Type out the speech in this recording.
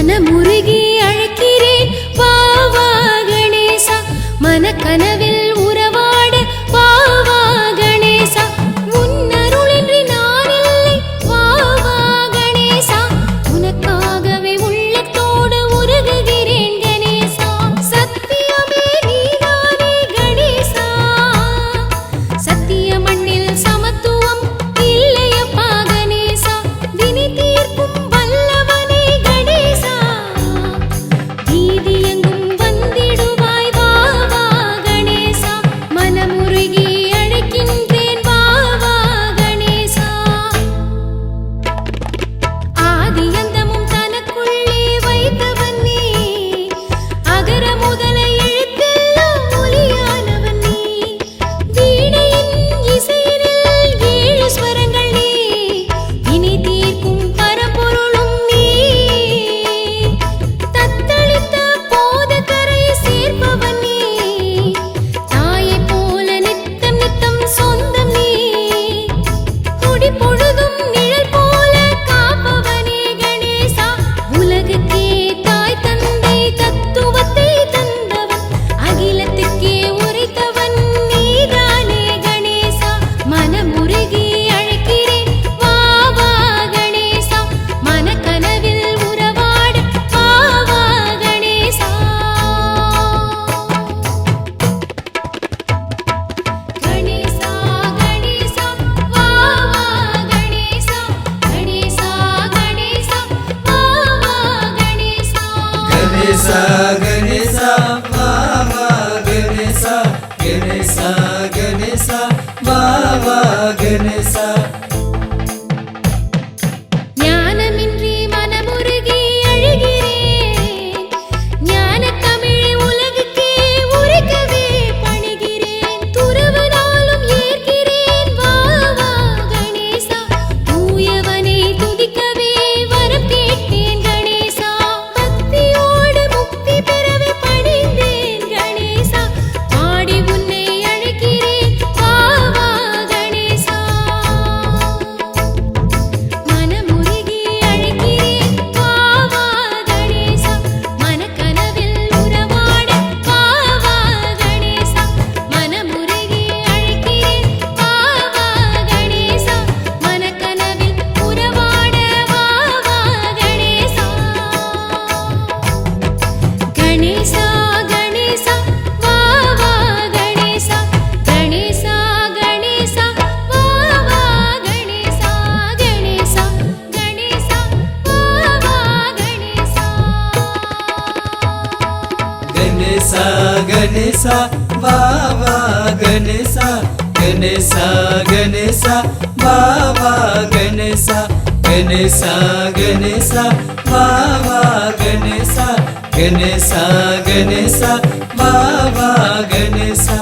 மனமுருகி. Ganesa, Ganesa, Baba Ganesa, Ganesa, Ganesa, Baba Ganesa. Ganesha బావా గణేశా గణేశా గణేశా బావా గణేశా గణేశా గణేశా బావా గణేశా గణేశా గణేశా బావా గణేశా.